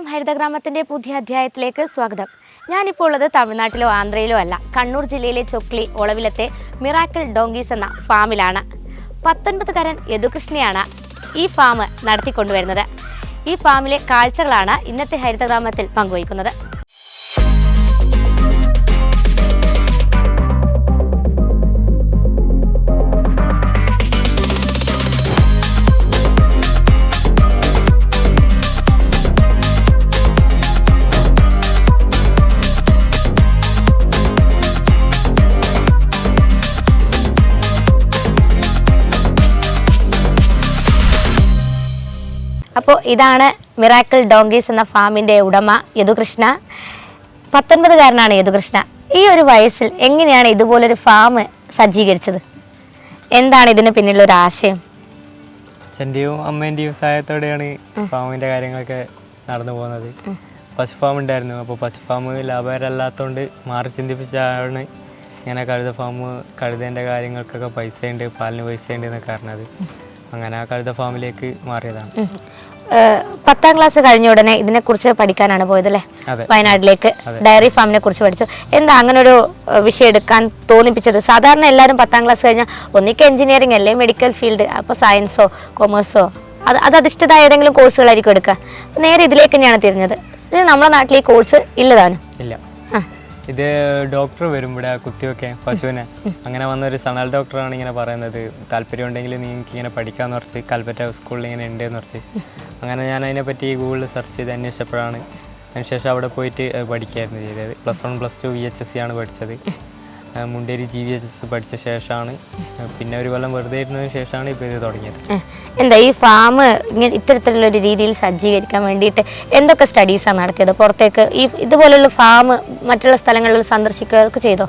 നമസ്കാരം ഹരിതഗ്രാമത്തിന്റെ പുതിയ അധ്യായത്തിലേക്ക് സ്വാഗതം. ഞാനിപ്പോൾ ഉള്ളത് തമിഴ്നാട്ടിലോ ആന്ധ്രയിലോ അല്ല. കണ്ണൂർ ജില്ലയിലെ ചൊക്ലി ഒളവിലത്തെ മിറാക്കിൾ ഡോങ്കീസ് എന്ന ഫാമിലാണ്. പത്തൊൻപതുകാരൻ യദുകൃഷ്ണയാണ് ഈ ഫാം നടത്തിക്കൊണ്ടുവരുന്നത്. ഈ ഫാമിലെ കാഴ്ചകളാണ് ഇന്നത്തെ ഹരിതഗ്രാമത്തിൽ പങ്കുവയ്ക്കുന്നത്. അപ്പോൾ ഇതാണ് മിറാക്കിൾ ഡോങ്കീസ് എന്ന ഫാമിന്റെ ഉടമ യദുകൃഷ്ണ. പത്തൊൻപതുകാരനാണ് യദുകൃഷ്ണ. ഈ ഒരു വയസ്സിൽ എങ്ങനെയാണ് ഇതുപോലൊരു ഫാം സജ്ജീകരിച്ചത്? എന്താണ് ഇതിന് പിന്നിലുള്ള ഒരു ആശയം? അച്ഛന്റെയും അമ്മേന്റെയും സഹായത്തോടെയാണ് ഫാമിന്റെ കാര്യങ്ങളൊക്കെ നടന്നു പോകുന്നത്. പശു ഫാം ഉണ്ടായിരുന്നു. അപ്പോൾ പശു ഫാം ലാഭകരമല്ലാത്തതുകൊണ്ട് മാറി ചിന്തിപ്പിച്ചാണ് ഇങ്ങനെ കഴുത ഫാം കഴുതേന്റെ കാര്യങ്ങൾക്കൊക്കെ പൈസയുണ്ട് പാലിന് പൈസയുണ്ട് എന്നൊക്കെ അറിഞ്ഞത് അങ്ങനെ ആ കഴുത ഫാമിലേക്ക് മാറിയതാണ്. പത്താം ക്ലാസ് കഴിഞ്ഞ ഉടനെ ഇതിനെക്കുറിച്ച് പഠിക്കാനാണ് പോയത് അല്ലേ? വയനാട്ടിലേക്ക്. ഡയറി ഫാമിനെ കുറിച്ച് പഠിച്ചു. എന്താ അങ്ങനെ ഒരു വിഷയം എടുക്കാൻ തോന്നിപ്പിച്ചത്? സാധാരണ എല്ലാവരും പത്താം ക്ലാസ് കഴിഞ്ഞാൽ ഒന്നിക്ക് എഞ്ചിനീയറിംഗ് അല്ലേ മെഡിക്കൽ ഫീൽഡ് അപ്പോൾ സയൻസോ കൊമേഴ്സോ അത് അത് അധിഷ്ഠിതമായ ഏതെങ്കിലും കോഴ്സുകളായിരിക്കും എടുക്കുക. നേരെ ഇതിലേക്ക് തന്നെയാണ് തിരിഞ്ഞത്. നമ്മുടെ നാട്ടിൽ ഈ കോഴ്സ് ഇല്ലതാനും ഇല്ല. ഇത് ഡോക്ടർ വരും ഇവിടെ കുത്തിയൊക്കെ പശുവിനെ. അങ്ങനെ വന്ന ഒരു സണൽ ഡോക്ടറാണ് ഇങ്ങനെ പറയുന്നത്. താല്പര്യം ഉണ്ടെങ്കിൽ നിങ്ങൾക്ക് ഇങ്ങനെ പഠിക്കാമെന്ന് പറച്ച് കൽപ്പറ്റ സ്കൂളിൽ ഇങ്ങനെ ഉണ്ട് എന്ന് പറച്ച് അങ്ങനെ ഞാൻ അതിനെപ്പറ്റി ഗൂഗിളിൽ സെർച്ച് ചെയ്ത് അന്വേഷിച്ചപ്പോഴാണ് അതിനുശേഷം അവിടെ പോയിട്ട് പഠിക്കുകയായിരുന്നു ചെയ്തത്. Plus one plus two V H S C ആണ് പഠിച്ചത്. Munderi G V H S പഠിച്ച ശേഷമാണ്. പിന്നെ ഒരു കൊല്ലം വെറുതെ ഇരുന്നതിന് ശേഷമാണ് ഇപ്പോൾ ഇത് തുടങ്ങിയത്. എന്താ ഈ ഫാം ഇങ്ങനെ ഇത്തരത്തിലുള്ള ഒരു രീതിയിൽ സജ്ജീകരിക്കാൻ വേണ്ടിയിട്ട് എന്തൊക്കെ സ്റ്റഡീസ് സ്റ്റഡീസാണ് നടത്തിയത്? പുറത്തേക്ക് ഈ ഇതുപോലുള്ള ഫാം മറ്റുള്ള സ്ഥലങ്ങളിൽ സന്ദർശിക്കുകയൊക്കെ ചെയ്തോ?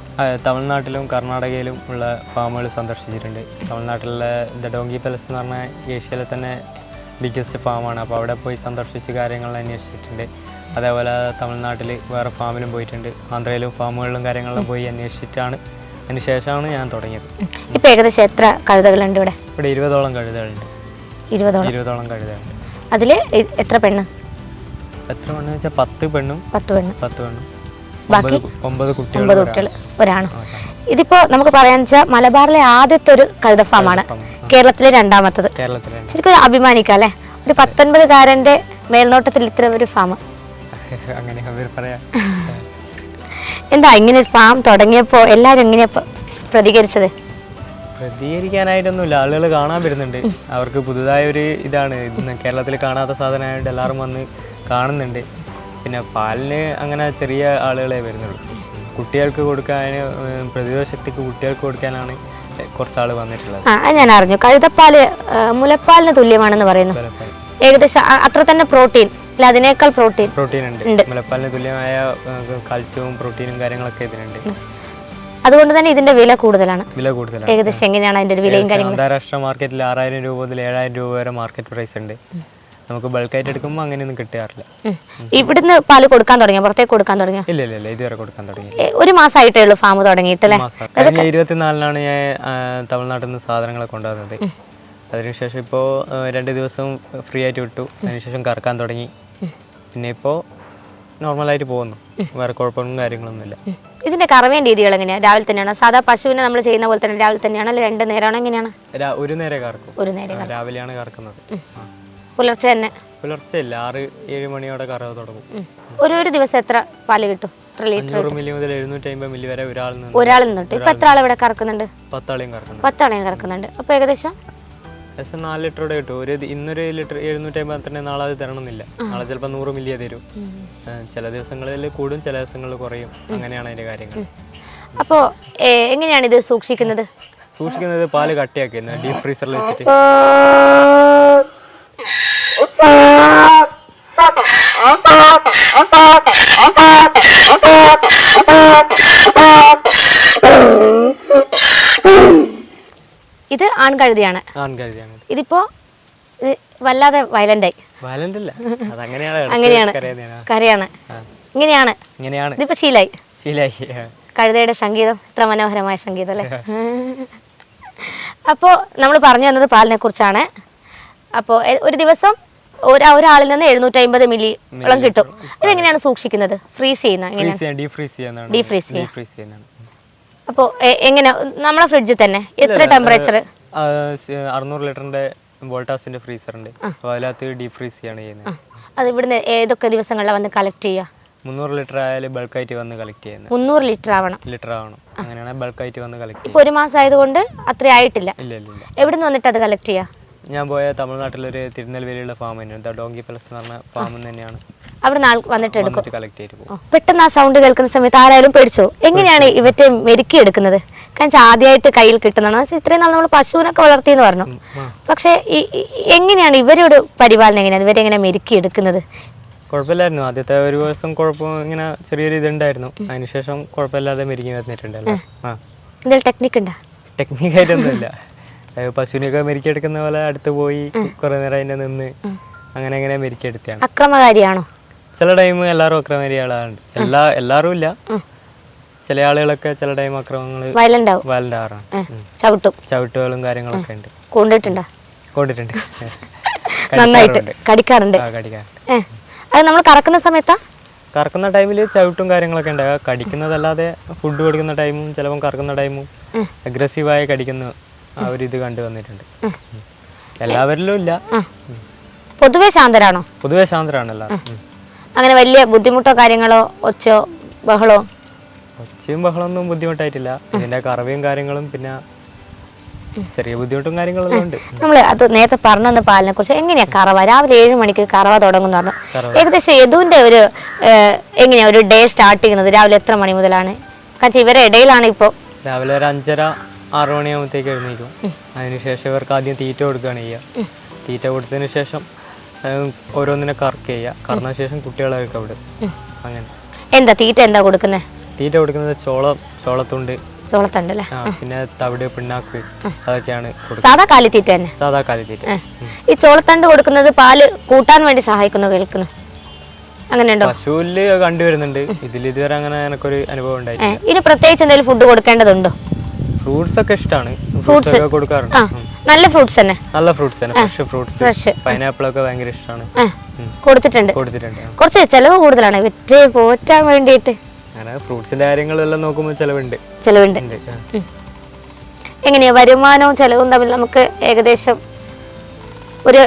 തമിഴ്നാട്ടിലും കർണാടകയിലും ഉള്ള ഫാമുകൾ സന്ദർശിച്ചിട്ടുണ്ട്. തമിഴ്നാട്ടിലുള്ള ദ ഡോങ്കി പാലസ് എന്ന് പറഞ്ഞാൽ ഏഷ്യയിലെ തന്നെ ബിഗ്ഗസ്റ്റ് ഫാമാണ് അപ്പോൾ അവിടെ പോയി സന്ദർശിച്ച് കാര്യങ്ങൾ അന്വേഷിച്ചിട്ടുണ്ട്. അതേപോലെ തമിഴ്നാട്ടിൽ വേറെ ഫാമിലും പോയിട്ടുണ്ട്. ആന്ധ്രയിലും ഫാമുകളിലും കാര്യങ്ങളിലും പോയി അന്വേഷിച്ചിട്ടാണ്. അതിന് ശേഷമാണ് ഞാൻ തുടങ്ങിയത്. ഇപ്പൊ ഏകദേശം എത്ര കഴുതകളുണ്ട് ഇവിടെ? ഇവിടെ ഇരുപതോളം കഴുതകളുണ്ട്. ഇരുപതോളം? ഇരുപതോളം കഴുതകളുണ്ട്. അതിൽ എത്ര പെണ്ണ്? എത്ര പെണ്ണെന്ന് വെച്ചാൽ പത്ത് പെണ്ണും പത്ത് പെണ്ണും. പത്ത് പെണ്ണും. ബാക്കി ഒമ്പത് കുട്ടികൾ ഒമ്പത് കുട്ടികൾ ഒരാണ്. ഇതിപ്പോ നമുക്ക് പറയാന്ന് വെച്ചാൽ മലബാറിലെ ആദ്യത്തെ ഒരു കഴുത ഫാമാണ്. കേരളത്തിലെ രണ്ടാമത്തത്. ശരിക്കും അഭിമാനിക്കാം അല്ലെ? ഒരു പത്തൊൻപത് കാരന്റെ മേൽനോട്ടത്തിൽ ഇത്ര ഒരു ഫാം. അങ്ങനെ പറയാം. എന്താ ഇങ്ങനെ ഒരു ഫാം തുടങ്ങിയപ്പോ എല്ലാരും എങ്ങനെ പ്രതികരിച്ചത്? പ്രതികരിക്കാനായിട്ടൊന്നുമില്ല. ആളുകൾ കാണാൻ വരുന്നുണ്ട്. അവർക്ക് പുതുതായ ഒരു ഇതാണ്. കേരളത്തിൽ കാണാത്ത സാധനമായിട്ട് എല്ലാവരും വന്ന് കാണുന്നുണ്ട്. പിന്നെ പാലിന് അങ്ങനെ ചെറിയ ആളുകളെ വരുന്നുള്ളൂ. കുട്ടികൾക്ക് കൊടുക്കാൻ പ്രതിരോധ ശക്തിക്ക് കുട്ടികൾക്ക് കൊടുക്കാനാണ് കുറച്ച് ആൾ വന്നിട്ടുള്ളത്. ആ അത് ഞാൻ അറിഞ്ഞു. കഴുതപ്പാൽ മുലപ്പാലിന് തുല്യമാണെന്ന് പറയുന്നു. ഏകദേശം അത്ര തന്നെ പ്രോട്ടീൻ. അതിനേക്കാൾ പ്രോട്ടീൻ. പ്രോട്ടീൻ ഉണ്ട്. മുലപ്പാലിന് തുല്യമായ കാൽസ്യവും പ്രോട്ടീനും കാര്യങ്ങളൊക്കെ ഇതിനുണ്ട്. അതുകൊണ്ട് തന്നെ ഇതിന്റെ വില കൂടുതലാണ്. വില കൂടുതലാണ്. ഏകദേശം എങ്ങനെയാണ് അതിന്റെ ഒരു വിലയും കാര്യങ്ങളും? അന്താരാഷ്ട്ര മാർക്കറ്റിൽ ആറായിരം രൂപ മുതൽ ഏഴായിരം രൂപ വരെ മാർക്കറ്റ് പ്രൈസ് ഉണ്ട്. നമുക്ക് ബൾക്കായിട്ട് എടുക്കുമ്പോൾ അങ്ങനെയൊന്നും കിട്ടാറില്ല. ഇവിടുന്ന് പാൽ കൊടുക്കാൻ തുടങ്ങിയ? പുറത്തേക്ക് കൊടുക്കാൻ തുടങ്ങിയോ? ഇല്ല ഇല്ല ഇതുവരെ കൊടുക്കാൻ തുടങ്ങി ഒരു മാസമായിട്ടേ ഉള്ളൂ ഫാം തുടങ്ങിയിട്ടല്ലേ കഴിഞ്ഞ ഇരുപത്തിനാലിനാണ് ഞാൻ തമിഴ്നാട്ടിൽ നിന്ന് സാധനങ്ങൾ കൊണ്ടുവന്നത്. അതിനുശേഷം ഇപ്പോൾ രണ്ട് ദിവസം ഫ്രീ ആയിട്ട് വിട്ടു. അതിനുശേഷം കറക്കാൻ തുടങ്ങി. പിന്നെ ഇപ്പോൾ നോർമലായിട്ട് പോകുന്നു. വേറെ കുഴപ്പമൊന്നും കാര്യങ്ങളൊന്നുമില്ല. ഇല്ല ഇതിന്റെ കറവേൻ രീതികൾ എങ്ങനെയാണ് രാവിലെ തന്നെയാണ്? സാധാ പശുവിനെ നമ്മൾ ചെയ്യുന്ന പോലെ തന്നെ രാവിലെ തന്നെയാണ്? രണ്ട് നേരമാണോ? എങ്ങനെയാണ്? അല്ല ഒരു നേരം കറക്കും. ഒരു നേരം രാവിലെയാണ് കറക്കുന്നത്. പുലർച്ചെ തന്നെ? പുലർച്ചെ ഇല്ല ആറ് ഏഴ് മണിയോടെ കറവ് തുടങ്ങും. ഒരു ഒരു ദിവസം എത്ര പാൽ കിട്ടും? അഞ്ഞൂറ് മില്ലി മുതൽ എഴുന്നൂറ്റി അമ്പത് മില്ലി വരെ നിന്ന് ഒരാളിൽ നിന്നിട്ട്. ഇപ്പൊ എത്ര ആൾ ഇവിടെ കറക്കുന്നുണ്ട്? പത്താളെയും കറക്കുന്നത് പത്താളെയും കറക്കുന്നുണ്ട്. അപ്പൊ ഏകദേശം? ഏകദേശം നാല് ലിറ്ററോടെ കിട്ടും. ഒരു ഇന്നൊരു ലിറ്റർ എഴുന്നൂറ്റി അമ്പത് തന്നെ നാളെ അത് തരണമെന്നില്ല. നാളെ ചിലപ്പോൾ നൂറ് മില്ലിയെ തരും. ചില ദിവസങ്ങളിൽ കൂടും ചില ദിവസങ്ങളിൽ കുറയും. അങ്ങനെയാണ് അതിന്റെ കാര്യങ്ങൾ. അപ്പോ എങ്ങനെയാണ് ഇത് സൂക്ഷിക്കുന്നത്? സൂക്ഷിക്കുന്നത് പാൽ കട്ടിയാക്കുന്നത് ഡീപ് ഫ്രീസറിൽ വെച്ചിട്ട്. ഇത് ആൺകഴുതിയാണ്. ഇതിപ്പോ വല്ലാതെ വയലന്റ് ആയി. വയലന്റ് അല്ല. അതങ്ങനെയാണ് അങ്ങനെയാണ്. കരയാണ്. ഇങ്ങനെയാണ്. ഇങ്ങനെയാണ്. ഇതിപ്പോ ശീലായി. ശീലായി. കഴുതയുടെ സംഗീതം ഇത്ര മനോഹരമായ സംഗീതം അല്ലേ? അപ്പോ നമ്മൾ പറഞ്ഞു തന്നത് പാലിനെ കുറിച്ചാണ് അപ്പോൾ ഒരു ദിവസം ഒരു ഒരാളിൽ നിന്ന് എഴുന്നൂറ്റി അമ്പത് മില്ലി വെള്ളം കിട്ടും. ഇതെങ്ങനെയാണ് സൂക്ഷിക്കുന്നത്? ഫ്രീസ് ചെയ്യുന്ന ഡീഫ്രീസ് ചെയ്യാനാണ് Defreeze ചെയ്യാൻ. ഡീഫ്രീസ് ചെയ്യാനാണ് അപ്പോൾ എങ്ങനെ? നമ്മളെ ഫ്രിഡ്ജിൽ തന്നെ. എത്ര ടെമ്പറേച്ചർ അറുന്നൂറ് ലിറ്ററിന്റെ വോൾട്ടാസിന്റെ ഫ്രീസർ ഉണ്ട്. അപ്പോൾ അതിനകത്ത് ഫ്രീസ് ചെയ്യാണ് ചെയ്യുന്നത്. അത് ഇവിടുന്ന് ഏതൊക്കെ ദിവസങ്ങളിലാണ് വന്ന് കളക്ട് ചെയ്യുക മുന്നൂറ് ലിറ്റർ ആയാലും ബൾക്കായിട്ട് വന്ന് കളക്ട് ചെയ്യുന്നത്. മുന്നൂറ് ലിറ്റർ ആവണം. ലിറ്റർ ആവണം. അങ്ങനെയാണ് ബൾക്കായിട്ട് വന്ന് കളക്ട് ഇപ്പൊ ഒരു മാസം ആയതുകൊണ്ട് അത്ര ആയിട്ടില്ല. ഇല്ല ഇല്ല എവിടുന്ന് എവിടെ നിന്ന് വന്നിട്ട് അത് കളക്ട് ചെയ്യാ? ഞാൻ പോയ തമിഴ്നാട്ടിലൊരു തിരുനെൽവേലിയുള്ള ഫാം തന്നെയാണ്. ഡോങ്കി പാലസ് എന്ന് പറഞ്ഞ ഫാമിൽ തന്നെയാണ്. അവിടെ ആൾ വന്നിട്ട് എടുക്കും. പെട്ടെന്ന് ആ സൗണ്ട് കേൾക്കുന്ന സമയത്ത് ആരായാലും പേടിച്ചോ? എങ്ങനെയാണ് ഇവറ്റെ മെരുക്കി എടുക്കുന്നത്? കാരണം ആദ്യമായിട്ട് കയ്യിൽ കിട്ടുന്നതാണ്. എന്ന് ഇത്രയും നാൾ നമ്മൾ പശുവിനൊക്കെ വളർത്തിയെന്ന് പറഞ്ഞു. പക്ഷെ എങ്ങനെയാണ് ഇവരോട് പരിപാലനം എങ്ങനെയാണ്? ഇവരെങ്ങനെ മെരുക്കി എടുക്കുന്നത്? കുഴപ്പമില്ലായിരുന്നു. ആദ്യത്തെ ഒരു ദിവസം കുഴപ്പം ഇങ്ങനെ ചെറിയൊരു ഇതുണ്ടായിരുന്നു. അതിനുശേഷം കുഴപ്പമില്ലാതെ മെരുങ്ങി വന്നിട്ടുണ്ടല്ലോ. എന്തെങ്കിലും ടെക്നിക്ക് ഉണ്ടോ? ടെക്നിക്കായിട്ടൊന്നുമില്ല പശുവിനെയൊക്കെ മെരുക്കിയെടുക്കുന്ന പോലെ അടുത്ത് പോയി കുറെ നേരം അതിന്റെ നിന്ന് അങ്ങനെ അങ്ങനെ മെരുക്കിയെടുത്തതാണ് അക്രമകാരിയാണോ? ചില ടൈം എല്ലാവരും അക്രമരി ആളാണ് എല്ലാ എല്ലാവരും ഇല്ല. ചില ആളുകളൊക്കെ ചില ടൈം അക്രമങ്ങൾ വയലന്റ് ആവും ചവിട്ടും. ചവിട്ടുകളും കാര്യങ്ങളൊക്കെ ഉണ്ട്. കൊണ്ടിട്ടുണ്ടോ? കൊണ്ടിട്ടുണ്ട്. നന്നായിട്ട്. കടിക്കാറുണ്ട്. അത് നമ്മൾ കറക്കുന്ന സമയത്താ? കറക്കുന്ന ടൈമിൽ ചവിട്ടും കാര്യങ്ങളൊക്കെ ഉണ്ട്. കടിക്കുന്നതല്ലാതെ ഫുഡ് കൊടുക്കുന്ന ടൈമും ചിലപ്പം കറക്കുന്ന ടൈമും അഗ്രസീവായി കടിക്കുന്ന ആ ഒരു ഇത് കണ്ടു വന്നിട്ടുണ്ട്. എല്ലാവരിലും ഇല്ല. പൊതുവെ ശാന്തരാണോ? പൊതുവെ ശാന്തരാണ് എല്ലാവരും. ഉം. അങ്ങനെ വലിയ ബുദ്ധിമുട്ടോ കാര്യങ്ങളോ ഒച്ചോ ബഹളോ? ഒച്ചയും ബഹളമൊന്നും ബുദ്ധിമുട്ടായിട്ടില്ല. ഇതിന്റെ കറവയും കാര്യങ്ങളും പിന്നെ ചെറിയ ബുദ്ധിമുട്ടും കാര്യങ്ങളൊന്നും ഉണ്ട്. നമ്മൾ അത് നേരത്തെ പറഞ്ഞു തന്ന പാലിനെ കുറിച്ച് എങ്ങനെയാ കറവ? രാവിലെ ഏഴ് മണിക്ക് കറവ തുടങ്ങും പറഞ്ഞു. ഏകദേശം യദുവിന്റെ ഒരു എങ്ങനെയാ ഒരു ഡേ സ്റ്റാർട്ട് ചെയ്യുന്നത്? രാവിലെ എത്ര മണി മുതലാണ്? കാരണം ഇവരെ ഇടയിലാണ് ഇപ്പോ. രാവിലെ ഒരു അഞ്ചര ആറു മണിയാകുമ്പോഴത്തേക്ക് എഴുന്നേക്കും അതിനുശേഷം ഇവർക്ക് ആദ്യം തീറ്റ കൊടുക്കുകയാണ് ചെയ്യുക. തീറ്റ കൊടുത്തതിന് ശേഷം ഓരോന്നിനെ കറക്ക് ചെയ്യുക കറന്ന ശേഷം കുട്ടികളെ അവിടെ അങ്ങനെ. എന്താ തീറ്റ എന്താ കൊടുക്കുന്നത് തീറ്റ കൊടുക്കുന്നത് ചോളം ചോളത്തുണ്ട്. ചോളത്തണ്ട് അല്ലേ? പിന്നെ തവിട് പിണ്ണാക്ക് അതൊക്കെയാണ് സാധാ കാലിത്തീറ്റ തന്നെ? സാധാ കാലിത്തീറ്റ ഈ ചോളത്തണ്ട് കൊടുക്കുന്നത് പാൽ കൂട്ടാൻ വേണ്ടി സഹായിക്കുന്നു കേൾക്കുന്നു. അങ്ങനെയുണ്ടോ പശുവിൽ കണ്ടുവരുന്നുണ്ട്. ഇതിൽ ഇതുവരെ അങ്ങനെ എനിക്കൊരു അനുഭവം ഉണ്ടായി ഏ, ഇനി പ്രത്യേകിച്ച് എന്തെങ്കിലും ഫുഡ് കൊടുക്കേണ്ടതുണ്ടോ? ഫ്രൂട്ട്സ് ഒക്കെ ഇഷ്ടമാണ് ഫ്രൂട്ട്സ്. കൊടുക്കാറുണ്ട്. നല്ല ഫ്രൂട്ട്സ് തന്നെ. നല്ല ഫ്രൂട്ട്സ് തന്നെ. Fresh fruits. ഫ്രഷ്. പൈനാപ്പിൾ ഒക്കെ ഭയങ്കര ഇഷ്ടമാണ് കൊടുത്തിട്ടുണ്ട്. കൊടുത്തിട്ടുണ്ട്. കുറച്ച് ചെലവ് കൂടുതലാണ്. വിറ്റ് പോറ്റാൻ വേണ്ടിയിട്ട്. ഫ്രൂട്ട്സിന്റെ കാര്യങ്ങളെല്ലാം നോക്കുമ്പോൾ ചെലവുണ്ട്. ചെലവുണ്ട്. എങ്ങനെയാ വരുമാനവും ചെലവും തമ്മിൽ നമുക്ക് ഏകദേശം ഒരു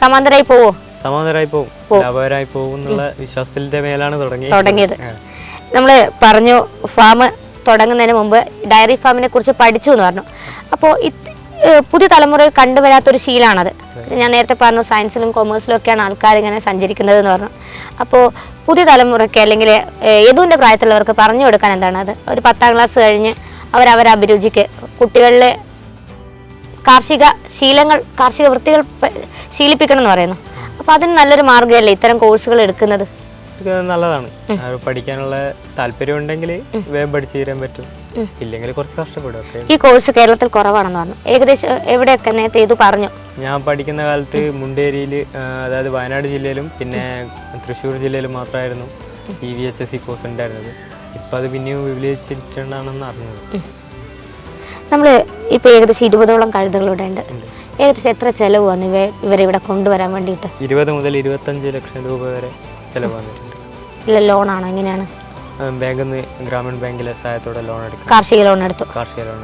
സമാന്തരമായി പോവോ? സമാന്തരമായി പോകും ലാഭകരമായി പോകും എന്നുള്ള വിശ്വാസത്തിന്റെ മേലാണ് തുടങ്ങിയത് തുടങ്ങിയത്. ആ. നമ്മൾ പറഞ്ഞു ഫാം തുടങ്ങുന്നതിന് മുമ്പ് ഡയറി ഫാമിനെ കുറിച്ച് പഠിച്ചു എന്ന് പറഞ്ഞു. അപ്പോൾ പുതിയ തലമുറയിൽ കണ്ടുവരാത്തൊരു ശീലമാണത് ഞാൻ നേരത്തെ പറഞ്ഞു സയൻസിലും കൊമേഴ്സിലും ഒക്കെയാണ് ആൾക്കാർ ഇങ്ങനെ സഞ്ചരിക്കുന്നത് എന്ന് പറഞ്ഞു. അപ്പോൾ പുതിയ തലമുറയ്ക്ക് അല്ലെങ്കിൽ യദുവിന്റെ പ്രായത്തിലുള്ളവർക്ക് പറഞ്ഞു കൊടുക്കാൻ എന്താണ്? അത് ഒരു പത്താം ക്ലാസ് കഴിഞ്ഞ് അവരവരെ അഭിരുചിക്ക് കുട്ടികളിലെ കാർഷിക ശീലങ്ങൾ കാർഷിക വൃത്തികൾ ശീലിപ്പിക്കണം എന്ന് പറയുന്നു. അപ്പോൾ അതിന് നല്ലൊരു മാർഗമല്ലേ ഇത്തരം കോഴ്സുകൾ എടുക്കുന്നത്? നല്ലതാണ്. പഠിക്കാനുള്ള താല്പര്യം ഉണ്ടെങ്കിൽ വേഗം പഠിച്ചു തീരാൻ പറ്റും. ഇല്ലെങ്കിൽ കുറച്ച് കഷ്ടപ്പെടും ഈ കോഴ്സ് കേരളത്തിൽ കുറവാണെന്ന് പറഞ്ഞു. ഏകദേശം എവിടെയൊക്കെ നേരത്തെ ഇത് പറഞ്ഞു? ഞാൻ പഠിക്കുന്ന കാലത്ത് മുണ്ടേരിയിൽ അതായത് വയനാട് ജില്ലയിലും പിന്നെ തൃശ്ശൂർ ജില്ലയിലും മാത്രമായിരുന്നു E V H S C course ഉണ്ടായിരുന്നത്. ഇപ്പം അത് പിന്നെയും വിപുലീകരിച്ചിട്ടുണ്ടാണെന്ന് അറിഞ്ഞത്. നമ്മൾ ഇപ്പോൾ ഏകദേശം ഇരുപതോളം കഴുതകൾ ഇവിടെ ഉണ്ട്. ഏകദേശം എത്ര ചെലവ് വന്നു? ഇവ ഇവരെ ഇവിടെ കൊണ്ടുവരാൻ വേണ്ടിയിട്ട്? ഇരുപത് മുതൽ ഇരുപത്തഞ്ച് ലക്ഷം രൂപ വരെ ചിലവ് വന്നിട്ടുണ്ട്. ഇല്ല ലോണാണോ? എങ്ങനെയാണ്? ബാങ്കിൽ നിന്ന് ഗ്രാമീൺ ബാങ്കിലെ സഹായത്തോടെ ലോൺ എടുക്കാം കാർഷിക ലോൺ എടുത്തു. കാർഷിക ലോൺ.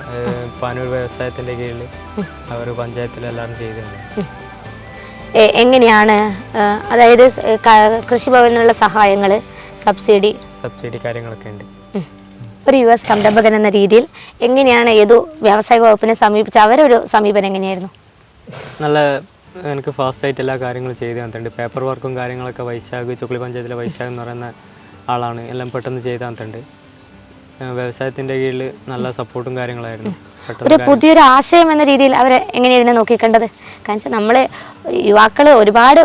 പാനൂർ വ്യവസായത്തിന്റെ കീഴിൽ അവർ പഞ്ചായത്തിലെല്ലാം ചെയ്തിട്ടുണ്ട്. എ- എങ്ങനെയാണ് അതായത് കൃഷിഭവനുള്ള കൃഷിഭവനിലുള്ള സഹായങ്ങൾ സബ്സിഡി? സബ്സിഡി കാര്യങ്ങളൊക്കെ ഉണ്ട്. ഒരു യുവ സംരംഭകൻ എന്ന രീതിയിൽ എങ്ങനെയാണ് ഏതു വ്യവസായ വകുപ്പിനെ സമീപിച്ച അവരൊരു സമീപനം എങ്ങനെയായിരുന്നു? നല്ല എനിക്ക് ഫാസ്റ്റ് ആയിട്ട് എല്ലാ കാര്യങ്ങളും ചെയ്ത് തന്നിട്ടുണ്ട്. പേപ്പർ വർക്കും കാര്യങ്ങളൊക്കെ വൈശാഖ് ചുക്ലി പഞ്ചായത്തിലെ വൈശാഖ് എന്ന് പറയുന്ന ആളാണ്. എല്ലാം പെട്ടെന്ന് ചെയ്ത് തന്നിട്ടുണ്ട്. വ്യവസായത്തിന്റെ കീഴിൽ നല്ല സപ്പോർട്ടും കാര്യങ്ങളായിരുന്നു. ഒരു പുതിയൊരു ആശയം എന്ന രീതിയിൽ അവരെ എങ്ങനെയാണ് ഇതിനെ നോക്കിക്കേണ്ടത്? കാരണം നമ്മൾ നമ്മൾ യുവാക്കൾ ഒരുപാട്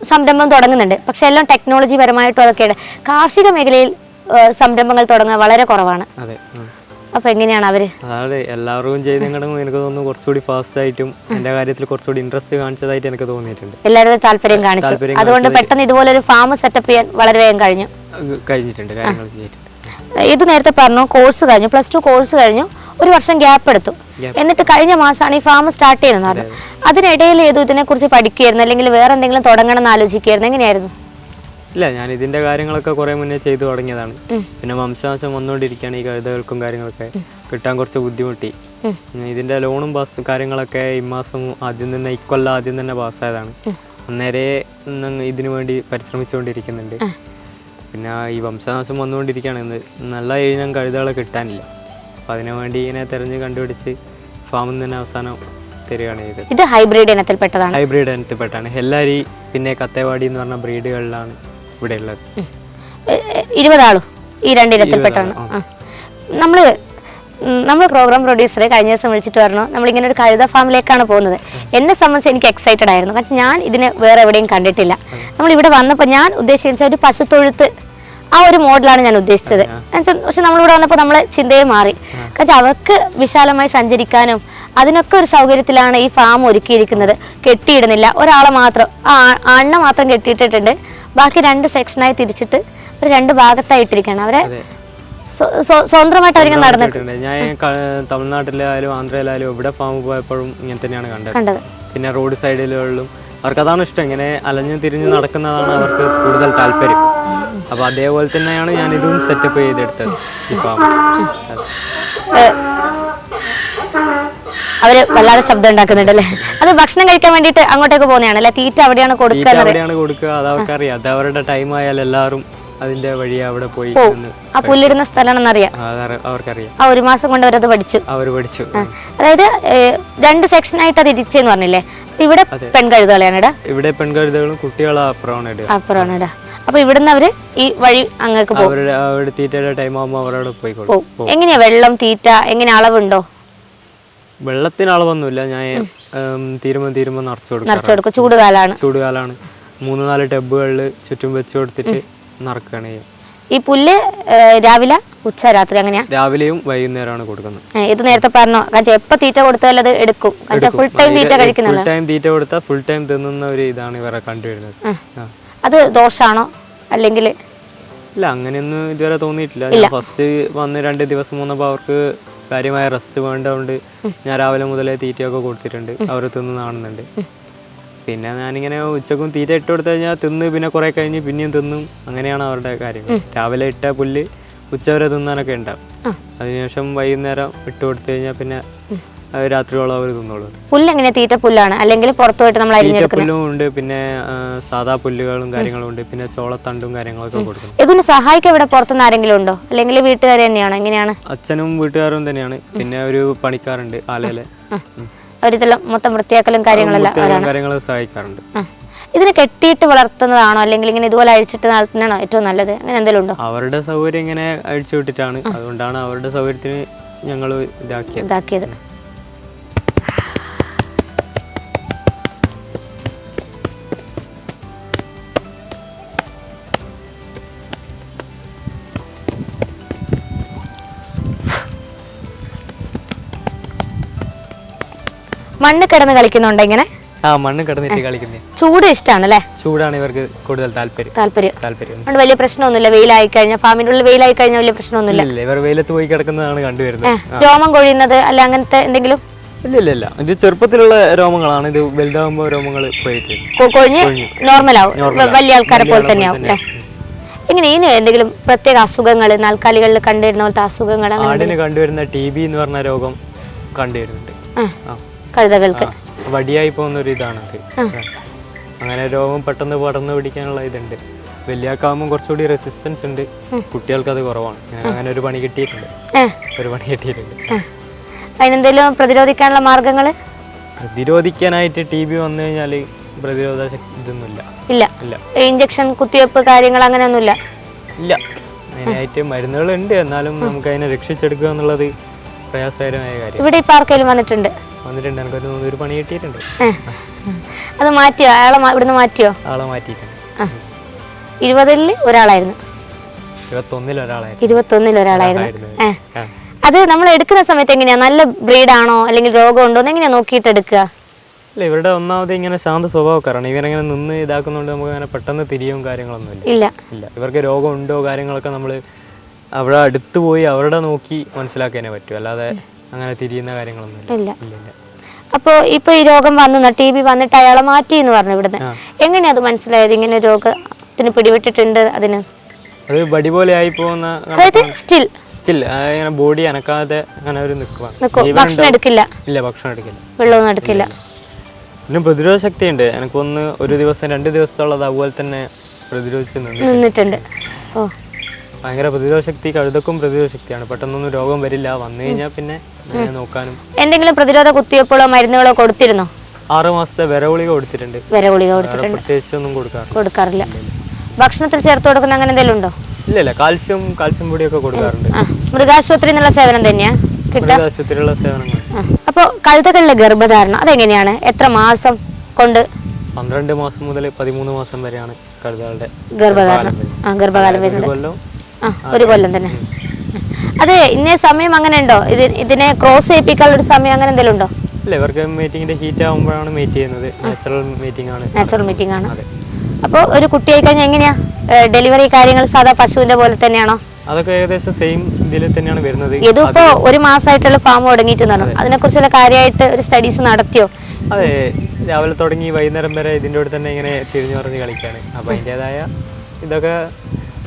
സംരംഭം തുടങ്ങുന്നുണ്ട്. പക്ഷെ എല്ലാം ടെക്നോളജി പരമായിട്ടും അതൊക്കെയാണ്. കാർഷിക മേഖലയിൽ സംരംഭങ്ങൾ തുടങ്ങുക വളരെ കുറവാണ്. അതെ. ഉം. അപ്പോൾ എങ്ങനെയാണ് അവർ? അതെ എല്ലാവർക്കും ചെയ്തെങ്കിലും എനിക്ക് തോന്നുന്നു കുറച്ചുകൂടി എന്റെ എന്റെ കാര്യത്തിൽ കുറച്ചുകൂടി ഇൻട്രസ്റ്റ് കാണിച്ചതായിട്ട് എനിക്ക് തോന്നിയിട്ടുണ്ട്. എല്ലാവരും താല്പര്യം കാണിച്ചു. അതുകൊണ്ട് പെട്ടെന്ന് ഇതുപോലെ ഒരു ഫാം സെറ്റപ്പ് ചെയ്യാൻ വളരെ വേഗം കഴിഞ്ഞു. കഴിഞ്ഞിട്ടുണ്ട് കാര്യങ്ങൾ ചെയ്തിട്ടുണ്ട്. ഇത് നേരത്തെ പറഞ്ഞു കോഴ്സ് കഴിഞ്ഞു. പ്ലസ് ടു കോഴ്സ് കഴിഞ്ഞു. ഒരു വർഷം ഗ്യാപ്പ് എടുത്തു. എന്നിട്ട് കഴിഞ്ഞ മാസമാണ് ഈ ഫാം സ്റ്റാർട്ട് ചെയ്യുന്നത് പറഞ്ഞു. അതിനിടയിൽ ഏതോ ഇതിനെക്കുറിച്ച് പഠിക്കുകയായിരുന്നു അല്ലെങ്കിൽ വേറെ എന്തെങ്കിലും തുടങ്ങണം എന്ന് ആലോചിക്കുകയായിരുന്നു. എങ്ങനെയായിരുന്നു? ഇല്ല ഞാൻ ഇതിന്റെ കാര്യങ്ങളൊക്കെ കുറെ മുന്നേ ചെയ്തു തുടങ്ങിയതാണ്. പിന്നെ വംശനാശം വന്നുകൊണ്ടിരിക്കുകയാണ് ഈ കവിതകൾക്കും കാര്യങ്ങളൊക്കെ. കിട്ടാൻ കുറച്ച് ബുദ്ധിമുട്ടി. ഇതിന്റെ ലോണും പാസ് കാര്യങ്ങളൊക്കെ ഈ മാസം ആദ്യം തന്നെ ഇക്കൊല്ലം ആദ്യം തന്നെ പാസ്സായതാണ് അന്നേരെ ഇതിനു വേണ്ടി പരിശ്രമിച്ചുകൊണ്ടിരിക്കുന്നുണ്ട്. പിന്നെ ഈ വംശനാശം വന്നുകൊണ്ടിരിക്കുകയാണ്. ഇന്ന് നല്ല ഇനം കഴുതകളെ കിട്ടാനില്ല. അപ്പം അതിനു വേണ്ടി ഇങ്ങനെ തിരഞ്ഞ് കണ്ടുപിടിച്ച് ഫാമിൽ നിന്ന് തന്നെ അവസാനം തരികയാണ് ചെയ്തത്. ഇത് ഹൈബ്രിഡ് ഇനത്തിൽപ്പെട്ടതാണ്. ഹൈബ്രിഡ് ഇനത്തിൽപ്പെട്ടാണ്. ഹെല്ലാരി പിന്നെ കത്തേവാടി എന്ന് പറഞ്ഞ ബ്രീഡുകളിലാണ് ഇവിടെ ഉള്ളത് ഇരുപതാളും. ഈ രണ്ടിനത്തിൽപ്പെട്ടാണ് നമ്മൾ നമ്മൾ പ്രോഗ്രാം പ്രൊഡ്യൂസർ കഴിഞ്ഞ ദിവസം വിളിച്ചിട്ട് പറഞ്ഞു നമ്മളിങ്ങനെ ഒരു കഴുത ഫാമിലേക്കാണ് പോകുന്നത്. എന്നെ സംബന്ധിച്ച് എനിക്ക് എക്സൈറ്റഡ് ആയിരുന്നു. പക്ഷെ ഞാൻ ഇതിനെ വേറെ എവിടെയും കണ്ടിട്ടില്ല. നമ്മൾ ഇവിടെ വന്നപ്പോൾ ഞാൻ ഉദ്ദേശിച്ച ഒരു പശുത്തൊഴുത്ത് ആ ഒരു മോഡലാണ് ഞാൻ ഉദ്ദേശിച്ചത്. പക്ഷെ നമ്മളിവിടെ വന്നപ്പോൾ നമ്മളെ ചിന്തയെ മാറി. പക്ഷെ അവർക്ക് വിശാലമായി സഞ്ചരിക്കാനും അതിനൊക്കെ ഒരു സൗകര്യത്തിലാണ് ഈ ഫാം ഒരുക്കിയിരിക്കുന്നത്. കെട്ടിയിടുന്നില്ല. ഒരാളെ മാത്രം ആ അണ്ണ മാത്രം കെട്ടിയിട്ടിട്ടുണ്ട്. ബാക്കി രണ്ട് സെക്ഷനായി തിരിച്ചിട്ട് ഒരു രണ്ട് ഭാഗത്തായിട്ടിരിക്കുകയാണ് അവരെ സ്വതന്ത്രമായിട്ട് അവരിങ്ങനെ നടന്നിട്ട് കേട്ടിട്ടുണ്ട്. ഞാൻ തമിഴ്നാട്ടിലായാലും ആന്ധ്രയിലായാലും എവിടെ ഫാം പോയപ്പോഴും ഇങ്ങനെ തന്നെയാണ് കണ്ടത്. പിന്നെ റോഡ് സൈഡിലുള്ളും അവർക്ക് അതാണ് ഇഷ്ടം. ഇങ്ങനെ അലഞ്ഞു തിരിഞ്ഞ് നടക്കുന്നതാണ് അവർക്ക് കൂടുതൽ താല്പര്യം. അപ്പൊ അതേപോലെ തന്നെയാണ് ഞാൻ ഇതും സെറ്റപ്പ് ചെയ്തെടുത്തത് ഈ ഫാം അവർ വല്ലാതെ ശബ്ദം ഉണ്ടാക്കുന്നുണ്ട് അല്ലേ അത് ഭക്ഷണം കഴിക്കാൻ വേണ്ടിട്ട് അങ്ങോട്ടേക്ക് പോകുന്നതാണ് അല്ലെ? തീറ്റ അവിടെയാണ് കൊടുക്കുക കൊടുക്കുക. അത് അവർക്കറിയാം. അത് അവരുടെ ടൈം ആയാൽ എല്ലാവരും അതിന്റെ വഴി അവിടെ പോയി ആ പുല്ലിടുന്ന സ്ഥലമാണെന്ന് അറിയാം അവർക്കറിയാം. ആ ഒരു മാസം കൊണ്ട് അവരത് പഠിച്ചു. അവർ പഠിച്ചു. അതായത് രണ്ട് സെക്ഷനായിട്ട് അത് ഇരിച്ചെന്ന് പറഞ്ഞില്ലേ? ഇവിടെ പെൺകഴുതകളെയാണ് ഇവിടെ പെൺകഴുതകളും കുട്ടികളും അപ്പുറമാണ് ഇടാ അപ്പൊ ഇവിടുന്ന് അവർ ഈ വഴി അങ്ങോട്ട് പോകും. എങ്ങനെയാ വെള്ളം തീറ്റ എങ്ങനെ അളവുണ്ടോ? വെള്ളത്തിന് അളവൊന്നുമില്ല ഞാൻ തീരുമ്പോൾ തീരുമ്പോൾ നിറച്ചു കൊടുക്കും നിറച്ചു കൊടുക്കും. ചൂടുകാലാണ്. ചൂടുകാലാണ്. മൂന്ന് നാല് ടബുകളിൽ ചുറ്റും വെച്ച് കൊടുത്തിട്ട് നിറക്കുകയാണ് ഈ പുല്ല് രാവിലെ ഉച്ച രാത്രി അങ്ങനെയാ രാവിലെയും വൈകുന്നേരമാണ് കൊടുക്കുന്നത്. ഇത് നേരത്തെ പറഞ്ഞു? എപ്പോ തീറ്റ കൊടുത്താലും അത് എടുക്കും. ഫുൾ ടൈം തീറ്റ ഫുൾ ടൈം തീറ്റ കൊടുത്താൽ ഫുൾ ടൈം തിന്നുന്ന ഒരു ഇതാണ് ഇവരെ കണ്ടുവരുന്നത്. അത് ദോഷാണോ? അല്ലെങ്കിൽ ഇല്ല അങ്ങനെയൊന്നും ഇതുവരെ തോന്നിയിട്ടില്ല. ഫസ്റ്റ് വന്ന് രണ്ട് ദിവസം വന്നപ്പോൾ അവർക്ക് കാര്യമായ റെസ്റ്റ് വേണ്ടതുകൊണ്ട് ഞാൻ രാവിലെ മുതലേ തീറ്റയൊക്കെ കൊടുത്തിട്ടുണ്ട്. അവർ തിന്ന് കാണുന്നുണ്ട് പിന്നെ ഞാനിങ്ങനെ ഉച്ചക്കും തീറ്റ ഇട്ട് കൊടുത്തു കഴിഞ്ഞാൽ തിന്ന് പിന്നെ കുറേ കഴിഞ്ഞ് പിന്നെയും തിന്നും. അങ്ങനെയാണ് അവരുടെ കാര്യം രാവിലെ ഇട്ട പുല്ല് ഉച്ചവരെ തിന്നാനൊക്കെ ഉണ്ടാവും. അതിനുശേഷം വൈകുന്നേരം ഇട്ട് കൊടുത്തു കഴിഞ്ഞാൽ പിന്നെ രാത്രിയോളം അവർ തിന്നോളും. പുല്ല് എങ്ങനെ തീറ്റ പുല്ലാണ്. അല്ലെങ്കിൽ പുറത്തു പോയിട്ട് നമ്മൾ തീറ്റപ്പുല്ലും ഉണ്ട്. പിന്നെ സാധാ പുല്ലുകളും കാര്യങ്ങളും ഉണ്ട്. പിന്നെ ചോളത്തണ്ടും കാര്യങ്ങളൊക്കെ കൊടുക്കും. ഇതിന് സഹായിക്കാൻ ഇവിടെ പുറത്തുനിന്ന് ആരെങ്കിലും ഉണ്ടോ? അല്ലെങ്കിൽ വീട്ടുകാർ തന്നെയാണോ? എങ്ങനെയാണ്? അച്ഛനും വീട്ടുകാരും തന്നെയാണ്. പിന്നെ ഒരു പണിക്കാറുണ്ട് ആലയിലെ. അവരിതെല്ലാം മൊത്തം വൃത്തിയാക്കലും കാര്യങ്ങളെല്ലാം കാര്യങ്ങളും സഹായിക്കാറുണ്ട്. ഇതിനെ കെട്ടിയിട്ട് വളർത്തുന്നതാണോ? അല്ലെങ്കിൽ ഇങ്ങനെ ഇതുപോലെ അഴിച്ചിട്ട് നടത്തുന്നതാണോ ഏറ്റവും നല്ലത്? അങ്ങനെ എന്തെങ്കിലും ഉണ്ടോ? അവരുടെ സൗകര്യം ഇങ്ങനെ അഴിച്ചു വിട്ടിട്ടാണ്. അതുകൊണ്ടാണ് അവരുടെ സൗകര്യത്തിന് ഞങ്ങൾ ഇതാക്കിയത്. ഇതാക്കിയത്. മണ്ണ് കിടന്ന് കളിക്കുന്നുണ്ടോ ഇങ്ങനെ? ആ മണ്ണ് കിടന്നിട്ട് കളിക്കുന്നേ. ചൂട് ഇഷ്ടമാണല്ലേ ചൂടാണ് ഇവർക്ക് കൂടുതൽ താല്പര്യം. താല്പര്യം. താല്പര്യം. അതുകൊണ്ട് വലിയ പ്രശ്നമൊന്നുമില്ല. വെയിലായി കഴിഞ്ഞാൽ ഫാമിന്റെ ഉള്ളിൽ വെയിലായി കഴിഞ്ഞാൽ വലിയ പ്രശ്നമൊന്നുമില്ല. ഇല്ല ഇവർ വെയിലത്ത് പോയി കിടക്കുന്നതാണ് കണ്ടുവരുന്നത് രോമം കൊഴിയുന്നത് അല്ല അങ്ങനത്തെ എന്തെങ്കിലും? ഇല്ല ഇല്ല ഇല്ല. ഇത് ചെറുപ്പത്തിലുള്ള രോമങ്ങളാണ്. ഇത് വലുതാകുമ്പോൾ രോമങ്ങൾ പോയിട്ട് കൊഴിഞ്ഞ് നോർമൽ ആവും വലിയ ആൾക്കാരെ പോലെ തന്നെയാവും അല്ലേ? ഇങ്ങനെ ഇതിന് എന്തെങ്കിലും പ്രത്യേക അസുഖങ്ങൾ നാൽക്കാലികളിൽ കണ്ടുവരുന്ന പോലത്തെ അസുഖങ്ങൾ ആടിന് കണ്ടുവരുന്ന ടി ബി എന്ന് പറഞ്ഞ രോഗം കണ്ടുവരുന്നുണ്ട്. കഴുതകൾക്ക്. വടിയായി പോകുന്ന ഒരു ഇതാണ് അങ്ങനെ രോഗം പെട്ടെന്ന് പടർന്നു പിടിക്കാനുള്ള ഇതുണ്ട്. വലിയാക്കാവുമ്പോൾ കുറച്ചുകൂടി റെസിസ്റ്റൻസ് ഉണ്ട്. കുട്ടികൾക്ക് അത് കുറവാണ്. അങ്ങനെ ഒരു പണി കിട്ടിയിട്ടുണ്ട്. ഒരു പണി കിട്ടിയിട്ടുണ്ട്. അതിനെന്തെങ്കിലും പ്രതിരോധിക്കാനുള്ള മാർഗങ്ങൾ പ്രതിരോധിക്കാനായിട്ട് ടി ബി വന്നു കഴിഞ്ഞാൽ പ്രതിരോധ ഇതൊന്നുമില്ല. ഇല്ല. ഇല്ല. ഇഞ്ചക്ഷൻ കുത്തിവെപ്പ് കാര്യങ്ങൾ അങ്ങനെയൊന്നുമില്ല? ഇല്ല. അതിനായിട്ട് മരുന്നുകളുണ്ട്. എന്നാലും നമുക്ക് അതിനെ രക്ഷിച്ചെടുക്കുക എന്നുള്ളത് പ്രയാസകരമായ കാര്യം. ഇവിടെ ഇപ്പം ആർക്കെങ്കിലും വന്നിട്ടുണ്ട്? വന്നിട്ടുണ്ട്. എനിക്കൊരു ഒരു പണി കിട്ടിയിട്ടുണ്ട്. അത് മാറ്റിയോ? അയാളെ ഇവിടുന്ന് മാറ്റിയോ? ആളെ മാറ്റിയിട്ടുണ്ട്. ഇരുപതിൽ ഒരാളായിരുന്നു. ഇരുപത്തൊന്നിൽ ഒരാളായിരുന്നു. ഇരുപത്തൊന്നിൽ ഒരാളായിരുന്നു. അത് നമ്മൾ എടുക്കുന്ന സമയത്ത് എങ്ങനെയാ? നല്ല ബ്രീഡ് ആണോ അല്ലെങ്കിൽ രോഗം ഉണ്ടോ എങ്ങനെയാ നോക്കിയിട്ട് എടുക്കുക? ഇല്ല ഇവരുടെ ഒന്നാമത് ഇങ്ങനെ ശാന്ത സ്വഭാവക്കാരാണ്. ഇവരങ്ങനെ നിന്ന് ഇതാക്കുന്നതുകൊണ്ട് നമുക്ക് അങ്ങനെ പെട്ടെന്ന് തിരിയും കാര്യങ്ങളൊന്നുമില്ല. ഇല്ല. ഇല്ല. ഇവർക്ക് രോഗമുണ്ടോ കാര്യങ്ങളൊക്കെ നമ്മൾ അവിടെ അടുത്ത് പോയി അവരുടെ നോക്കി മനസ്സിലാക്കാനേ പറ്റൂ. അല്ലാതെ അങ്ങനെ തിരിയുന്ന കാര്യങ്ങളൊന്നും ഇല്ല. ഇല്ല. അപ്പോൾ ഇപ്പോൾ ഈ രോഗം വന്നു ടി ബി വന്നിട്ട് അയാളെ മാറ്റി എന്ന് പറഞ്ഞു ഇവിടുന്ന്. എങ്ങനെയാ അത് മനസ്സിലായത്? ഇങ്ങനെ രോഗത്തിന് പിടിപെട്ടിട്ടുണ്ട് അതിന്? അത് ബടി പോലെ ആയി പോകുന്ന അതായത് സ്റ്റിൽ സ്റ്റിൽ ഇങ്ങനെ ബോഡി അനക്കാതെ അങ്ങനെ ഒരു ഭക്ഷണം എടുക്കില്ല? ഇല്ല ഭക്ഷണം എടുക്കില്ല. വെള്ളമൊന്നും എടുക്കില്ല. പിന്നെ പ്രതിരോധ ശക്തി ഉണ്ട് എനിക്കൊന്ന് ഒരു ദിവസം രണ്ട് ദിവസത്തുള്ളത് അതുപോലെ തന്നെ പ്രതിരോധിച്ച് നിന്ന് നിന്നിട്ടുണ്ട്. ഓ. ഭയങ്കര പ്രതിരോധ ശക്തി കഴുതക്കും പ്രതിരോധ ശക്തിയാണ്. പെട്ടെന്നൊന്നും രോഗം വരില്ല. വന്നു കഴിഞ്ഞാൽ പിന്നെ നോക്കാനും. എന്തെങ്കിലും പ്രതിരോധ കുത്തിവയ്പ്പുകളോ മരുന്നുകളോ കൊടുത്തിരുന്നോ? ആറു മാസത്തെ വിരഗുളിക കൊടുത്തിട്ടുണ്ട്. വിര ഗുളിക വേറെ കൊടുത്തിട്ടുണ്ട്. പ്രത്യേകിച്ച് ഒന്നും കൊടുക്കാറില്ല. കൊടുക്കാറില്ല ഭക്ഷണത്തിൽ ചേർത്ത് കൊടുക്കുന്ന അങ്ങനെ എന്തെങ്കിലും ഉണ്ടോ? ഇല്ല ഇല്ല. കാൽസ്യം കാൽസ്യം പൊടിയൊക്കെ കൊടുക്കാറുണ്ട്. മൃഗാശുപത്രി എന്നുള്ള സേവനം തന്നെയാ മൃഗാശുപത്രിയുള്ള സേവനങ്ങൾ. അപ്പോൾ കഴുതകളിലെ ഗർഭധാരണം അതെങ്ങനെയാണ്? എത്ര മാസം കൊണ്ട്? പന്ത്രണ്ട് മാസം മുതൽ പതിമൂന്ന് മാസം വരെയാണ് കഴുതകളുടെ ഗർഭധാരണം. ഗർഭകാലം വരുന്നത്. ആ ഒരു കൊല്ലം തന്നെ. അതെ ഇന്ന സമയം അങ്ങനെ ഉണ്ടോ ഇത് ഇതിനെ ക്രോസ് ചെയ്യിപ്പിക്കാനുള്ള ഒരു സമയം അങ്ങനെ എന്തെങ്കിലും ഉണ്ടോ? ഇല്ല ഇവർക്ക് മീറ്റിംഗിന്റെ ഹീറ്റ് ആവുമ്പോഴാണ് മീറ്റ് ചെയ്യുന്നത്. നാച്ചുറൽ മീറ്റിംഗ് ആണ്. നാച്ചുറൽ മീറ്റിംഗ് ആണ്. അപ്പോൾ ഒരു കുട്ടിയായി കഴിഞ്ഞാൽ എങ്ങനെയാ? ഡെലിവറി കാര്യങ്ങൾ സാധാ പശുവിന്റെ പോലെ തന്നെയാണോ? അതൊക്കെ ഏകദേശം സെയിം ഇതിൽ തന്നെയാണ് വരുന്നത്. ഇതിപ്പോ ഒരു മാസമായിട്ടുള്ള ഫാം തുടങ്ങിയിട്ട് പറഞ്ഞു. അതിനെക്കുറിച്ചുള്ള കാര്യമായിട്ട് ഒരു സ്റ്റഡീസ് നടത്തിയോ? അതെ രാവിലെ തുടങ്ങി വൈകുന്നേരം വരെ ഇതിന്റെ കൂടെ തന്നെ ഇങ്ങനെ തിരിഞ്ഞു പറഞ്ഞ് കളിക്കാണ്. അപ്പൊ അതിന്റെതായ ഇതൊക്കെ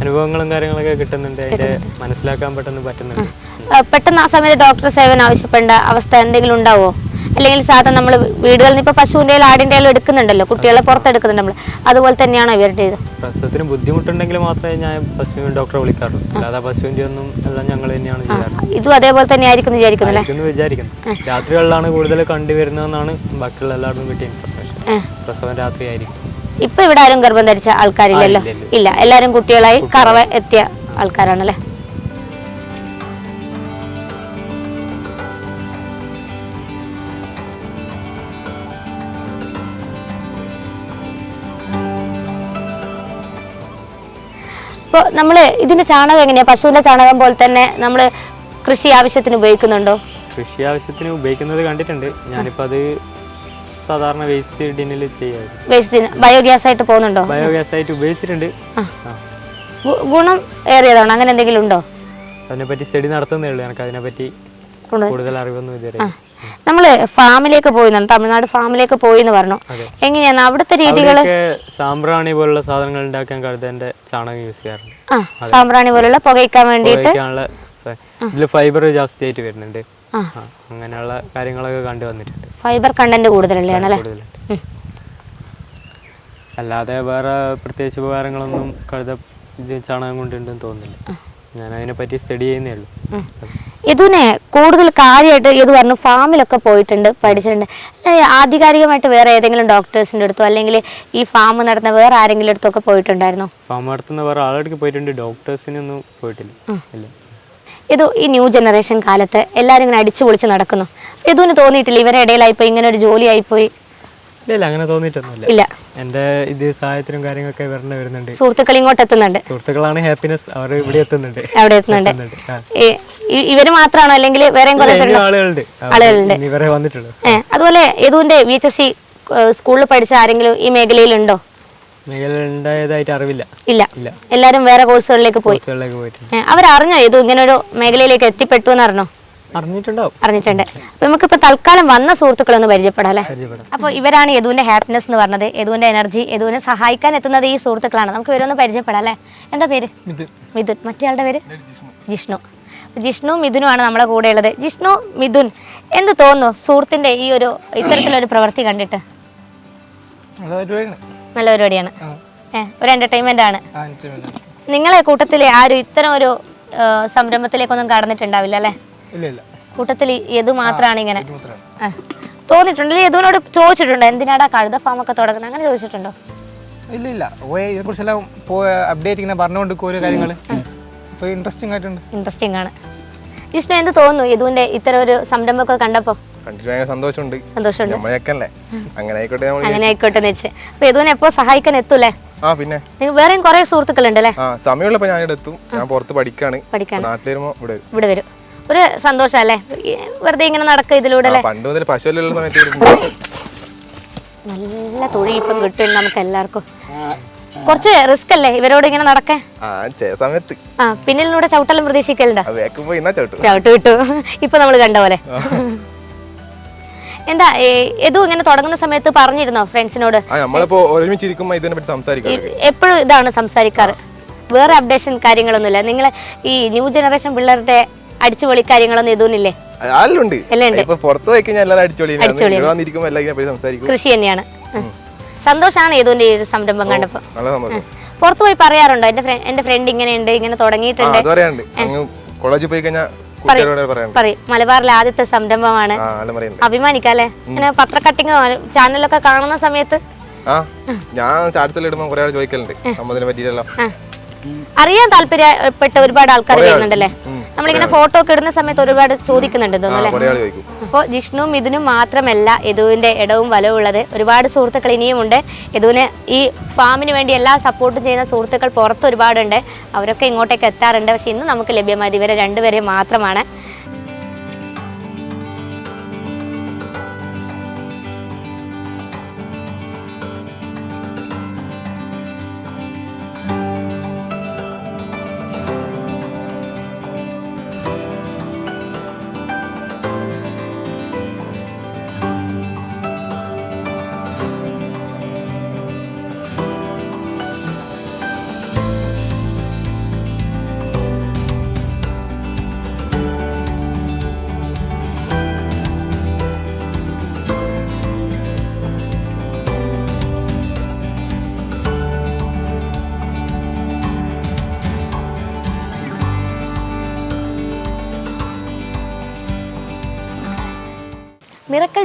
അനുഭവങ്ങളും കാര്യങ്ങളൊക്കെ കിട്ടുന്നുണ്ട്. അതിന്റെ മനസ്സിലാക്കാൻ പെട്ടെന്ന് പറ്റുന്നുണ്ട്. ആ, പെട്ടെന്ന് ആ സമയത്ത് ഡോക്ടർ സേവനം ആവശ്യപ്പെടേണ്ട അവസ്ഥ എന്തെങ്കിലും ഉണ്ടാവോ? അല്ലെങ്കിൽ സാധാരണ നമ്മൾ വീടുകളിൽ നിന്ന് ഇപ്പൊ പശുവിന്റെ ആടിന്റെ എടുക്കുന്നുണ്ടല്ലോ കുട്ടികളെ പുറത്തെടുക്കുന്നുണ്ട് നമ്മൾ അതുപോലെ തന്നെയാണ് ഇവരുടെ ഇത്? പ്രസവത്തിന് ബുദ്ധിമുട്ടുണ്ടെങ്കിൽ മാത്രമേ ഞാൻ പശുവിൻ ഡോക്ടറെ വിളിക്കാറുള്ളൂ. അല്ലാതെ പശുവിന്റെ ഒന്നും എല്ലാം ഞങ്ങൾ തന്നെയാണ് ചെയ്യാറ്. ഇതും അതേപോലെ തന്നെ ആയിരിക്കും വിചാരിക്കുന്നു. വിചാരിക്കുന്നു രാത്രികളിലാണ് കൂടുതൽ കണ്ടുവരുന്നതെന്നാണ് ബാക്കിയുള്ള എല്ലാവരും കിട്ടിയ ഇൻഫർമേഷൻ. പ്രസവം രാത്രി ആയിരിക്കും ഇപ്പൊ ഇവിടെ ആരും ഗർഭം ധരിച്ച ആൾക്കാരില്ലല്ലോ. ഇല്ല, എല്ലാരും കുട്ടികളായി കറവ എത്തിയ ആൾക്കാരാണല്ലേ? ഇപ്പോൾ നമ്മൾ ഇതിന്റെ ചാണകം എങ്ങനെയാ? പശുവിന്റെ ചാണകം പോലെ തന്നെ നമ്മൾ കൃഷി ആവശ്യത്തിന് ഉപയോഗിക്കുന്നുണ്ടോ? കൃഷി ആവശ്യത്തിന് ഉപയോഗിക്കുന്നത് കണ്ടിട്ടുണ്ട്. ഞാനിപ്പോൾ അത് സാധാരണ വേസ്റ്റ് ഡിന്നിൽ ചെയ്യാറ്. വേസ്റ്റ് ബയോഗ്യാസ് ആയിട്ട് പോകുന്നുണ്ടോ? ബയോഗ്യാസ് ആയിട്ട് ഉപയോഗിച്ചിട്ടുണ്ട്. ഗുണം ഏറിയതാണ്? അങ്ങനെ എന്തെങ്കിലും ഉണ്ടോ? അതിനെ പറ്റി സ്റ്റഡി നടത്തുന്നേ ഉള്ളൂ. എനിക്ക് അതിനെപ്പറ്റി പറ്റി കൂടുതൽ അറിവൊന്നും ഇതുവരെ നമ്മൾ ഫാമിലേക്ക് പോയി തമിഴ്നാട് ഫാമിലേക്ക് പോയി എന്ന് പറഞ്ഞു എങ്ങനെയാണ് അവിടുത്തെ രീതികൾ സാമ്പ്രാണി പോലുള്ള സാധനങ്ങൾ ഉണ്ടാക്കാൻ കഴുതന്റെ ചാണകം യൂസ് ചെയ്യാറുണ്ട്. സാമ്പ്രാണി പോലുള്ള പുകയ്ക്കാൻ വേണ്ടിയിട്ട്? ഇതിൽ ഫൈബർ ജാസ്തി ആയിട്ട് വരുന്നുണ്ട്. അങ്ങനെയുള്ള കാര്യങ്ങളൊക്കെ കണ്ടു വന്നിട്ടുണ്ട്. ഫൈബർ കണ്ടന്റ് കൂടുതലുള്ളതാണല്ലേ അല്ലാതെ വേറെ പ്രത്യേകിച്ച് ഉപകാരങ്ങളൊന്നും കഴുത ചാണകം കൊണ്ടുണ്ടെന്ന് തോന്നുന്നില്ല. ഞാൻ അതിനെ പറ്റി സ്റ്റഡി ചെയ്യുന്നേ ഉള്ളൂ. ഇതിനെ കൂടുതൽ കാര്യമായിട്ട് ഇത് പറഞ്ഞു ഫാമിലൊക്കെ പോയിട്ടുണ്ട് പഠിച്ചിട്ടുണ്ട്. ആധികാരികമായിട്ട് വേറെ ഏതെങ്കിലും ഡോക്ടേഴ്സിന്റെ അടുത്തോ അല്ലെങ്കിൽ ഈ ഫാം നടത്തുന്ന വേറെ ആരെങ്കിലും അടുത്തൊക്കെ പോയിട്ടുണ്ടായിരുന്നോ? ഫാം നടത്തുന്ന വേറെ ആളെടുക്ക് പോയിട്ടുണ്ട് ഡോക്ടേഴ്സിനൊന്നും പോയിട്ടില്ല. ഇത് ഈ ന്യൂ ജനറേഷൻ കാലത്ത് എല്ലാവരും ഇങ്ങനെ അടിച്ചു പൊളിച്ച് നടക്കുന്നു. ഇതൊന്നും തോന്നിയിട്ടില്ല ഇവരുടെ ഇടയിലായിപ്പോയി ഇങ്ങനെ ഒരു ജോലി ആയിപ്പോയി ഇല്ല അങ്ങനെ തോന്നിയിട്ടൊന്നുമില്ല. ഇല്ല. എന്റെ ഇത് സഹായത്തിനും കാര്യങ്ങളൊക്കെ വരണ വരുന്നുണ്ട്. സുഹൃത്തുക്കൾ ഇങ്ങോട്ട് എത്തുന്നുണ്ട്. സുഹൃത്തുക്കളാണ് ഹാപ്പിനെസ് അവർ ഇവിടെ എത്തുന്നുണ്ട്. അവിടെ എത്തുന്നുണ്ട്. ഇവർ മാത്രമാണോ അല്ലെങ്കിൽ ഇനിയും ആളുകളുണ്ട്. ആളുകളുണ്ട്. ഇവരെ വന്നിട്ടുള്ളൂ. അതുപോലെ യദുവിന്റെ വി എച്ച് എസ് സി സ്കൂളിൽ പഠിച്ച ആരെങ്കിലും ഈ മേഖലയിലുണ്ടോ? അറിവില്ല. ഇല്ല. എല്ലാരും വേറെ കോഴ്സുകളിലേക്ക് പോയി. അവരറിഞ്ഞോ ഇത് ഇങ്ങനെ ഒരു മേഖലയിലേക്ക് എത്തിപ്പെട്ടു എന്ന് അറിഞ്ഞോ? അറിഞ്ഞിട്ടുണ്ടാവും. അറിഞ്ഞിട്ടുണ്ട്. അപ്പൊ നമുക്കിപ്പോ തൽക്കാലം വന്ന സുഹൃത്തുക്കളൊന്ന് പരിചയപ്പെടാം അല്ലേ? അപ്പൊ അപ്പോൾ ഇവരാണ് യദുവിന്റെ ഹാപ്പിനെസ് എന്ന് പറഞ്ഞത്. യദുവിന്റെ എനർജി യദുവിനെ സഹായിക്കാൻ എത്തുന്നത് ഈ സുഹൃത്തുക്കളാണ്. നമുക്ക് ഇവരൊന്ന് പരിചയപ്പെടാം അല്ലേ? എന്താ പേര്? മിഥുൻ. മറ്റേയാളുടെ പേര്? ജിഷ്ണു. ജിഷ്ണു. മിഥുനുമാണ് നമ്മുടെ കൂടെ ഉള്ളത് ജിഷ്ണു മിഥുൻ എന്ത് തോന്നുന്നു സുഹൃത്തിന്റെ ഈ ഒരു ഇത്തരത്തിലൊരു പ്രവൃത്തി കണ്ടിട്ട്? നല്ല പരിപാടിയാണ്. ഒരു എന്റർടൈൻമെന്റ് ആണ്. നിങ്ങളെ കൂട്ടത്തിലെ ആരും ഇത്തരം ഒരു സംരംഭത്തിലേക്കൊന്നും കടന്നിട്ടുണ്ടാവില്ല അല്ലേ? കൂട്ടത്തിൽ യദു മാത്രമാണ് ഇങ്ങനെ? തോന്നിട്ടുണ്ട്? യദുവിനോട് ചോദിച്ചിട്ടുണ്ടോ? എന്തിനാടാ കഴുത ഫാം ഒക്കെ തുടങ്ങുന്നത് അങ്ങനെ ചോദിച്ചിട്ടുണ്ടോ? ഇല്ല ഇല്ല. പോയി അപ്ഡേറ്റ് ഇങ്ങനെ പറഞ്ഞുകൊണ്ട് ഓരോ കാര്യങ്ങൾ ഇൻട്രസ്റ്റിംഗ് ആയിട്ടുണ്ട്. ഇൻട്രസ്റ്റിംഗ് ആണ്. ജിഷ്ണു എന്ത് തോന്നുന്നു യദുവിന്റെ ഇത്തരം ഒരു സംരംഭമൊക്കെ കണ്ടപ്പോൾ സന്തോഷമുണ്ട്. സന്തോഷമുണ്ട്. അങ്ങനെ ആയിക്കോട്ടെ നമ്മൾ അങ്ങനെ ആയിക്കോട്ടെ എന്ന് വെച്ച് അപ്പൊ യദുവിനെ എപ്പോ സഹായിക്കാൻ എത്തൂലേ ആ പിന്നെ. വേറെയും കുറെ ഞാനിവിടെ എത്തും ഞാൻ പുറത്ത് പഠിക്കാണ്. നാട്ടിൽ ഇവിടെ വരും. ഇവിടെ വരും. ഒരു സന്തോഷം അല്ലേ വെറുതെ ഇങ്ങനെ നടക്കുക ഇതിലൂടെ പണ്ട് മുതൽ പശുവല്ലുള്ള സമയത്ത് നല്ല തൊഴിലിപ്പം കിട്ടും നമുക്ക് എല്ലാവർക്കും. കുറച്ച് റിസ്ക് അല്ലേ ഇവരോട് ഇങ്ങനെ നടക്കേ സമയത്ത്. ആ പിന്നിലൂടെ ചവിട്ടെല്ലാം പ്രതീക്ഷിക്കലുണ്ടോ? ചവിട്ടും. വിട്ടു. ഇപ്പൊ നമ്മൾ കണ്ട പോലെ. എന്താ ഏതു ഇങ്ങനെ തുടങ്ങുന്ന സമയത്ത് പറഞ്ഞിരുന്നോ ഫ്രണ്ട്സിനോട്? ആ നമ്മളിപ്പോ ഒരുമിച്ച് ഇരിക്കുമ്പോ ഇതിനെ പറ്റി സംസാരിക്കാം എപ്പോഴും ഇതാണ് സംസാരിക്കാറ്? വേറെ അപ്ഡേഷൻ കാര്യങ്ങളൊന്നുമില്ല. നിങ്ങൾ ഈ ന്യൂ ജനറേഷൻ പിള്ളേരുടെ അടിച്ചുപൊളി കാര്യങ്ങളൊന്നും ഇതൊന്നുമില്ലേ ഉണ്ട്. പുറത്ത് പോയി കഴിഞ്ഞാൽ എല്ലാവരും സംസാരിക്കും. കൃഷി തന്നെയാണ്. സന്തോഷാണ് ഏതുവിന്റെ ഈ സംരംഭം കണ്ടപ്പോ. നല്ല സന്തോഷം. പുറത്തു പോയി പറയാറുണ്ടോ? എന്റെ ഫ്രണ്ട് എന്റെ ഫ്രണ്ട് ഇങ്ങനെയുണ്ട് ഇങ്ങനെ തുടങ്ങിയിട്ടുണ്ട്. കോളേജിൽ പോയി കഴിഞ്ഞാൽ പറയും മലബാറിലെ ആദ്യത്തെ സംരംഭമാണ്. അഭിമാനിക്കാല്ലേ ഇങ്ങനെ പത്ര കട്ടിങ് ചാനലൊക്കെ കാണുന്ന സമയത്ത്? ഞാൻ ചാർട്സിൽ ഇടുമ്പോ കുറെ ആൾ ചോദിക്കലുണ്ട്. നമ്മതിനെ പറ്റിയിട്ടല്ലോ. അറിയാൻ താല്പര്യപ്പെട്ട ഒരുപാട് ആൾക്കാർ വരുന്നുണ്ടല്ലേ. നമ്മളിങ്ങനെ ഫോട്ടോ ഒക്കെ ഇടുന്ന സമയത്ത് ഒരുപാട് ചോദിക്കുന്നുണ്ട് ആ തോന്നുന്നു കുറെ അപ്പോൾ ജിഷ്ണുവും ഇതിനും മാത്രമല്ല യദുവിന്റെ ഇടവും വലവും ഉള്ളത്. ഒരുപാട് സുഹൃത്തുക്കൾ ഇനിയുമുണ്ട് യദുവിന് ഈ ഫാമിന് വേണ്ടി എല്ലാ സപ്പോർട്ടും ചെയ്യുന്ന സുഹൃത്തുക്കൾ പുറത്ത് ഒരുപാടുണ്ട്. അവരൊക്കെ ഇങ്ങോട്ടേക്ക് എത്താറുണ്ട്. പക്ഷേ ഇന്ന് നമുക്ക് ലഭ്യമായത് ഇവരെ രണ്ടുപേരെ മാത്രമാണ്.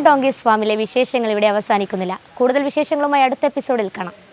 ഡോങ്കീസ് ഫാമിലെ വിശേഷങ്ങൾ ഇവിടെ അവസാനിക്കുന്നില്ല. കൂടുതൽ വിശേഷങ്ങളുമായി അടുത്ത എപ്പിസോഡിൽ കാണാം.